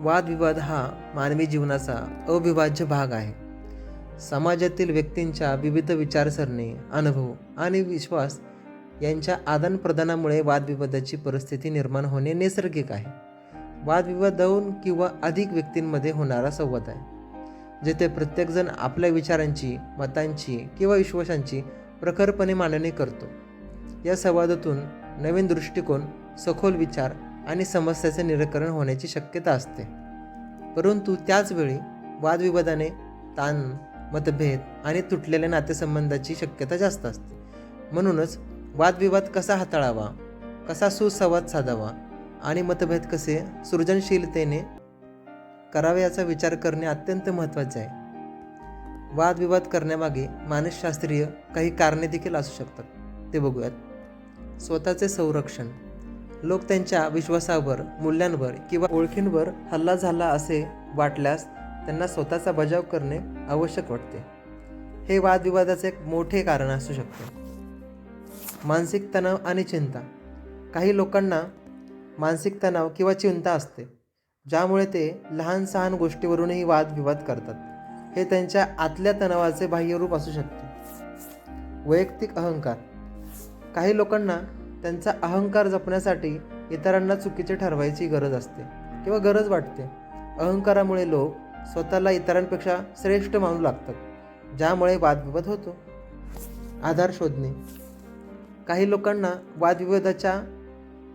वादविवाद हा मानवी जीवनाचा अविभाज्य भाग आहे. समाजातील व्यक्तींच्या विविध विचारसरणी अनुभव आणि विश्वास यांच्या आदानप्रदानामुळे वादविवादाची परिस्थिती निर्माण होणे नैसर्गिक आहे. वादविवाद दोन किंवा अधिक व्यक्तींमध्ये होणारा संवाद आहे जेथे प्रत्येकजण आपल्या विचारांची मतांची किंवा विश्वासांची प्रखरपणे मांडणी करतो. या संवादातून नवीन दृष्टिकोन सखोल विचार आणि समस्याचे निराकरण होण्याची शक्यता असते. परंतु त्याचवेळी वादविवादाने ताण मतभेद आणि तुटलेल्या नातेसंबंधाची शक्यता जास्त असते. म्हणूनच वादविवाद कसा हाताळावा कसा सुसंवाद साधावा आणि मतभेद कसे सृजनशीलतेने करावे याचा विचार करणे अत्यंत महत्त्वाचे आहे. वादविवाद करण्यामागे मानसशास्त्रीय काही कारणे देखील असू शकतात. ते बघूयात. स्वतःचे संरक्षण लोक त्यांच्या विश्वासावर मूल्यांवर किंवा ओळखींवर हल्ला झाला असे वाटल्यास त्यांना स्वतःचा बजाव करणे आवश्यक वाटते. हे वादविवादाचे एक मोठे कारण असू शकते. मानसिक तणाव आणि चिंता. काही लोकांना मानसिक तणाव किंवा चिंता असते ज्यामुळे ते लहान सहान गोष्टीवरूनही वादविवाद करतात. हे त्यांच्या आतल्या तणावाचे बाह्यरूप असू शकते. वैयक्तिक अहंकार. काही लोकांना त्यांचा अहंकार जपण्यासाठी इतरांना चुकीचे ठरवायची गरज असते किंवा गरज वाटते. अहंकारामुळे लोक स्वतःला इतरांपेक्षा श्रेष्ठ मानू लागतात ज्यामुळे वादविवाद होतो. आधार शोधणे. काही लोकांना वादविवादाच्या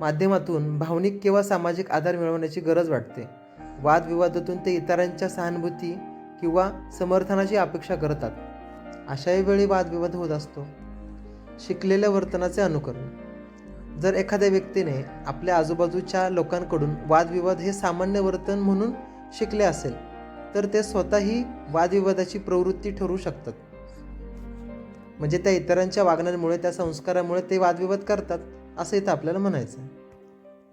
माध्यमातून भावनिक किंवा सामाजिक आधार मिळवण्याची गरज वाटते. वादविवादातून ते इतरांच्या सहानुभूती किंवा समर्थनाची अपेक्षा करतात. अशाही वेळी वादविवाद होत असतो. शिकलेल्या वर्तनाचे अनुकरण. जर एखाद्या व्यक्तीने आपल्या आजूबाजूच्या लोकांकडून वादविवाद हे सामान्य वर्तन म्हणून शिकले असेल तर ते स्वतःही वादविवादाची प्रवृत्ती ठरू शकतात. म्हणजे त्या इतरांच्या वागण्यामुळे त्या संस्कारामुळे ते वादविवाद करतात असं इथं आपल्याला म्हणायचं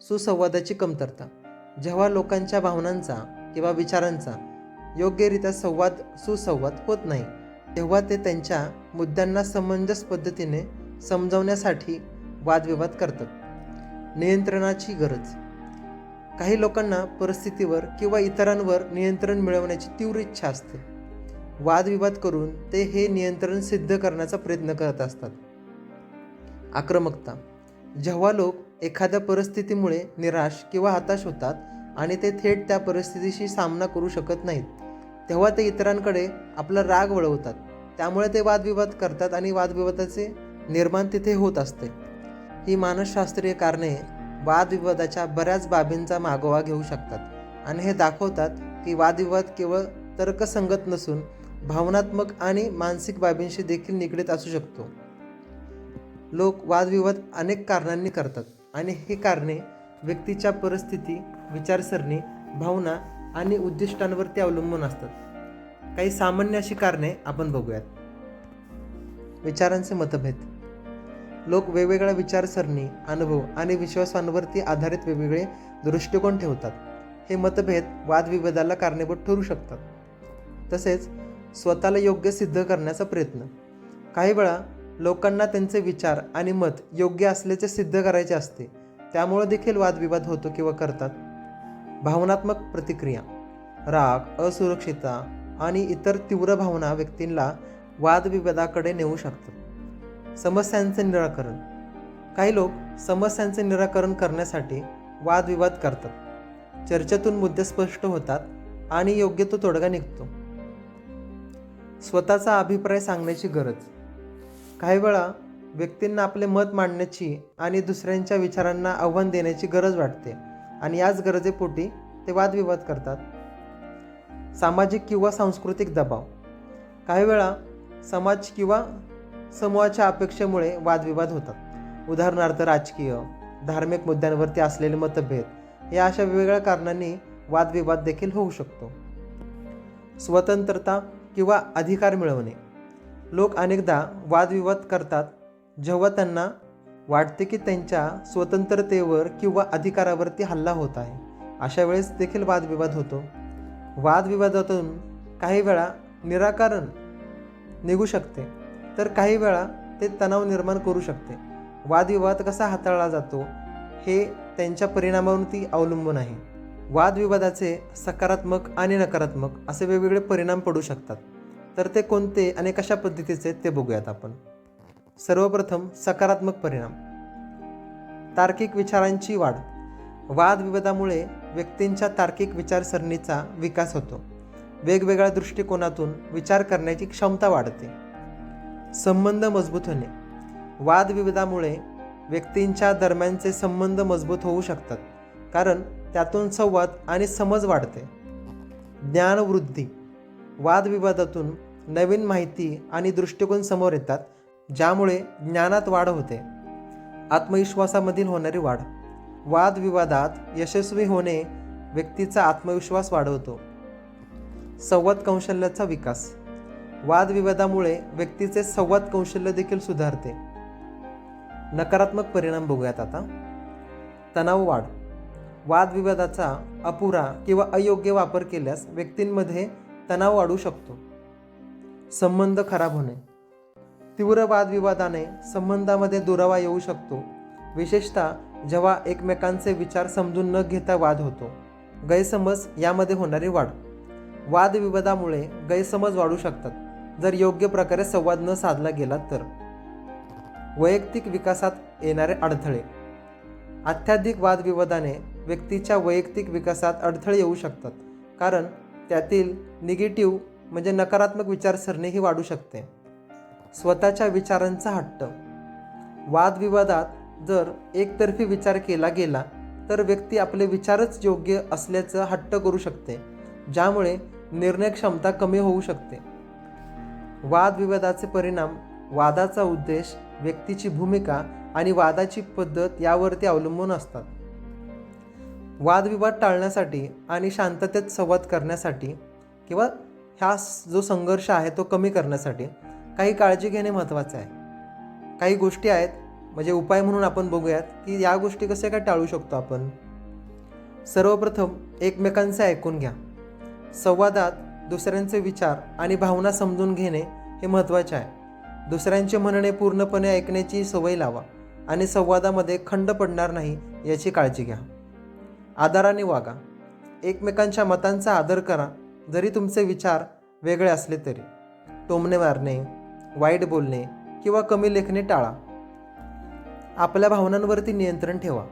सुसंवादाची कमतरता. जेव्हा लोकांच्या भावनांचा किंवा विचारांचा योग्यरित्या संवाद सुसंवाद होत नाही तेव्हा ते त्यांच्या मुद्द्यांना समंजस पद्धतीने समजवण्यासाठी वादविवाद करतात. नियंत्रणाची गरज. काही लोकांना परिस्थितीवर किंवा इतरांवर नियंत्रण मिळवण्याची तीव्र इच्छा असते. वादविवाद करून ते हे नियंत्रण सिद्ध करण्याचा प्रयत्न करत असतात. आक्रमकता. जेव्हा लोक एखाद्या परिस्थितीमुळे निराश किंवा हताश होतात आणि ते थेट त्या परिस्थितीशी सामना करू शकत नाहीत तेव्हा ते इतरांकडे आपला राग वळवतात. त्यामुळे ते वादविवाद करतात आणि वादविवादाचे निर्माण तिथे होत असते. ही मानसशास्त्रीय कारणे वादविवादाच्या बऱ्याच बाबींचा मागोवा घेऊ शकतात. आणि हे दाखवतात की वादविवाद केवळ तर्कसंगत नसून भावनात्मक आणि मानसिक बाबींशी देखील निगडीत असू शकतो. लोक वादविवाद अनेक कारणांनी करतात आणि ही कारणे व्यक्तीच्या परिस्थिती विचारसरणी भावना आणि उद्दिष्टांवरती अवलंबून असतात. काही सामान्य अशी कारणे आपण बघूयात. विचारांचे मतभेद. लोक वेगवेगळ्या विचारसरणी अनुभव आणि विश्वासांवरती आधारित वेगवेगळे दृष्टिकोन ठेवतात. हे मतभेद वादविवादाला कारणीभूत ठरू शकतात. तसेच स्वतःला योग्य सिद्ध करण्याचा प्रयत्न. काही वेळा लोकांना त्यांचे विचार आणि मत योग्य असल्याचे सिद्ध करायचे असते. त्यामुळे देखील वादविवाद होतो किंवा करतात. भावनात्मक प्रतिक्रिया. राग असुरक्षितता आणि इतर तीव्र भावना व्यक्तींना वादविवादाकडे नेऊ शकतात. समस्यांचे निराकरण. काही लोक समस्यांचे निराकरण करण्यासाठी वादविवाद करतात. चर्चेतून मुद्दे स्पष्ट होतात आणि योग्य तो तोडगा निघतो. स्वतःचा अभिप्राय सांगण्याची गरज. काही वेळा व्यक्तींना आपले मत मांडण्याची आणि दुसऱ्यांच्या विचारांना आव्हान देण्याची गरज वाटते आणि याच गरजेपोटी ते वादविवाद करतात. सामाजिक किंवा सांस्कृतिक दबाव. काही वेळा समाज किंवा समूहाच्या अपेक्षेमुळे वादविवाद होतात. उदाहरणार्थ राजकीय धार्मिक मुद्द्यांवरती असलेले मतभेद या अशा वेगवेगळ्या कारणांनी वादविवाद देखील होऊ शकतो. स्वतंत्रता किंवा अधिकार मिळवणे. लोक अनेकदा वादविवाद करतात जेव्हा त्यांना वाटते की त्यांच्या स्वतंत्रतेवर किंवा अधिकारावरती हल्ला होत आहे. अशा वेळेस देखील वादविवाद होतो. वादविवादातून काही वेळा निराकरण निघू शकते. तर काही वेळा ते तणाव निर्माण करू शकते. वादविवाद कसा हाताळला जातो हे त्यांच्या परिणामावरती अवलंबून आहे. वादविवादाचे सकारात्मक आणि नकारात्मक असे वेगवेगळे परिणाम पडू शकतात. तर ते कोणते आणि कशा पद्धतीचे ते बघूयात आपण. सर्वप्रथम सकारात्मक परिणाम. तार्किक विचारांची वाढ. वादविवादामुळे व्यक्तींच्या तार्किक विचारसरणीचा विकास होतो. वेगवेगळ्या दृष्टिकोनातून विचार करण्याची क्षमता वाढते. संबंध मजबूत होणे. वादविवादामुळे व्यक्तींच्या दरम्यानचे संबंध मजबूत होऊ शकतात कारण त्यातून संवाद आणि समज वाढते. ज्ञानवृद्धी. वादविवादातून नवीन माहिती आणि दृष्टिकोन समोर येतात ज्यामुळे ज्ञानात वाढ होते. आत्मविश्वासामधील होणारी वाढ. वादविवादात यशस्वी होणे व्यक्तीचा आत्मविश्वास वाढवतो. संवाद कौशल्याचा विकास. वादविवादामुळे व्यक्तीचे संवाद कौशल्य देखील सुधारते. नकारात्मक परिणाम बघूयात आता. तणाव वाढ. वादविवादाचा अपुरा किंवा अयोग्य वापर केल्यास व्यक्तींमध्ये तणाव वाढू शकतो. संबंध खराब होणे. तीव्र वादविवादाने संबंधामध्ये दुरावा येऊ शकतो. विशेषतः जेव्हा एकमेकांचे विचार समजून न घेता वाद होतो. गैरसमज यामध्ये होणारी वाढ. वादविवादामुळे गैरसमज वाढू शकतात. जर योग्य प्रकारे संवाद न साधला गेला तर. वैयक्तिक विकासात येणारे अडथळे. अत्याधिक वादविवादाने व्यक्तीच्या वैयक्तिक विकासात अडथळे येऊ शकतात कारण त्यातील निगेटिव्ह म्हणजे नकारात्मक विचारसरणीही वाढू शकते. स्वतःच्या विचारांचा हट्ट. वादविवादात जर एकतर्फी विचार केला गेला तर व्यक्ती आपले विचारच योग्य असल्याचं हट्ट करू शकते ज्यामुळे निर्णय क्षमता कमी होऊ शकते. वादविवादाचे परिणाम वादाचा उद्देश व्यक्तीची भूमिका आणि वादाची पद्धत यावरती अवलंबून असतात. वादविवाद टाळण्यासाठी आणि शांततेत संवाद करण्यासाठी किंवा ह्या जो संघर्ष आहे तो कमी करण्यासाठी काही काळजी घेणे महत्त्वाचं आहे. काही गोष्टी आहेत म्हणजे उपाय म्हणून आपण बघूयात की या गोष्टी कशा काय टाळू शकतो आपण? सर्वप्रथम एकमेकांचे ऐकून घ्या. संवादात दुसऱ्यांचे विचार आणि भावना समजून घेणे हे महत्त्वाचे आहे. दुसऱ्यांचे म्हणणे पूर्णपणे ऐकण्याची सवय लावा आणि संवादामध्ये खंड पडणार नाही याची काळजी घ्या. आदराने वागा. एकमेकांच्या मतांचा आदर करा. जरी तुमचे विचार वेगळे असले तरी. टोमणे मारणे वाईट बोलणे किंवा कमी लेखणे टाळा. आपल्या भावनांवरती नियंत्रण ठेवा.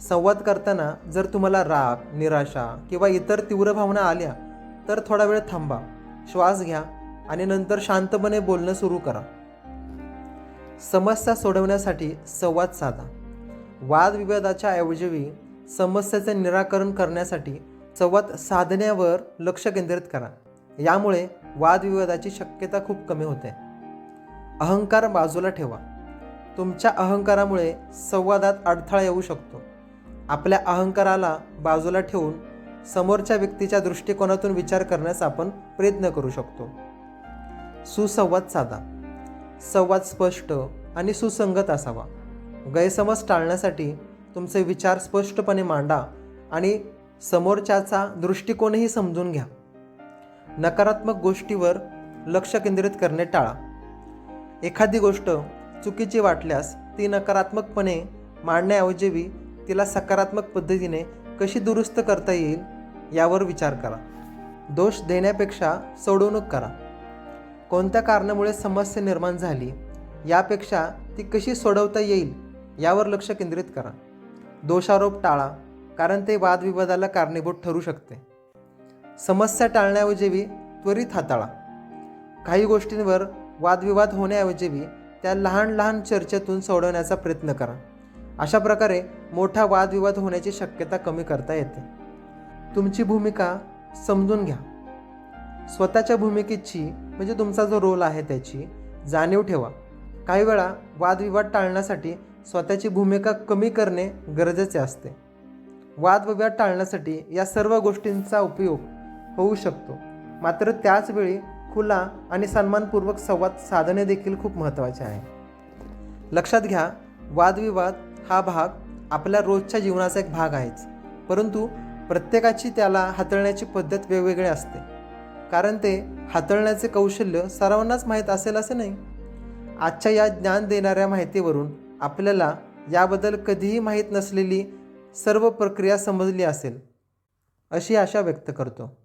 संवाद करताना जर तुम्हाला राग निराशा किंवा इतर तीव्र भावना आल्या तर थोडा वेळ थांबा श्वास घ्या आणि नंतर शांतपणे बोलणं सुरू करा. समस्या सोडवण्यासाठी संवाद साधा. वादविवादाच्या ऐवजी समस्येचे निराकरण करण्यासाठी संवाद साधण्यावर लक्ष केंद्रित करा. यामुळे वादविवादाची शक्यता खूप कमी होते. अहंकार बाजूला ठेवा. तुमच्या अहंकारामुळे संवादात अडथळा येऊ शकतो. आपल्या अहंकाराला बाजूला ठेवून समोरच्या व्यक्तीच्या दृष्टिकोनातून विचार करण्यास आपण प्रयत्न करू शकतो. सुसंवाद साधा. संवाद स्पष्ट आणि सुसंगत असावा. गैरसमज टाळण्यासाठी तुमचे विचार स्पष्टपणे मांडा आणि समोरच्याचा दृष्टिकोनही समजून घ्या. नकारात्मक गोष्टीवर लक्ष केंद्रित करणे टाळा. एखादी गोष्ट चुकीची वाटल्यास ती नकारात्मकपणे मांडण्याऐवजी तिला सकारात्मक पद्धतीने कशी दुरुस्त करता येईल यावर विचार करा. दोष देण्यापेक्षा सोडवणूक करा. कोणत्या कारणामुळे समस्या निर्माण झाली यापेक्षा ती कशी सोडवता येईल यावर लक्ष केंद्रित करा. दोषारोप टाळा कारण ते वादविवादाला कारणीभूत ठरू शकते. समस्या टाळण्याऐवजी त्वरित हाताळा. काही गोष्टींवर वादविवाद होण्याऐवजी त्या लहान लहान चर्चेतून सोडवण्याचा प्रयत्न करा. अशा प्रकारे मोठा वादविवाद होण्याची शक्यता कमी करता येते. तुमची भूमिका समजून घ्या. स्वतःच्या भूमिकेची म्हणजे तुमचा जो रोल आहे त्याची जाणीव ठेवा. काही वेळा वादविवाद टाळण्यासाठी स्वतःची भूमिका कमी करणे गरजेचे असते. वादविवाद टाळण्यासाठी या सर्व गोष्टींचा उपयोग होऊ शकतो. मात्र त्याचवेळी खुला आणि सन्मानपूर्वक संवाद साधणे देखील खूप महत्त्वाचे आहे. लक्षात घ्या वादविवाद हा भाग आपल्या रोजच्या जीवनाचा एक भाग आहेच. परंतु प्रत्येकाची त्याला हाताळण्याची पद्धत वेगवेगळी असते. कारण ते हाताळण्याचे कौशल्य सर्वांनाच माहीत असेल असं नाही. आजच्या या ज्ञान देणाऱ्या माहितीवरून आपल्याला याबद्दल कधीही माहीत नसलेली सर्व प्रक्रिया समजली असेल अशी आशा व्यक्त करतो.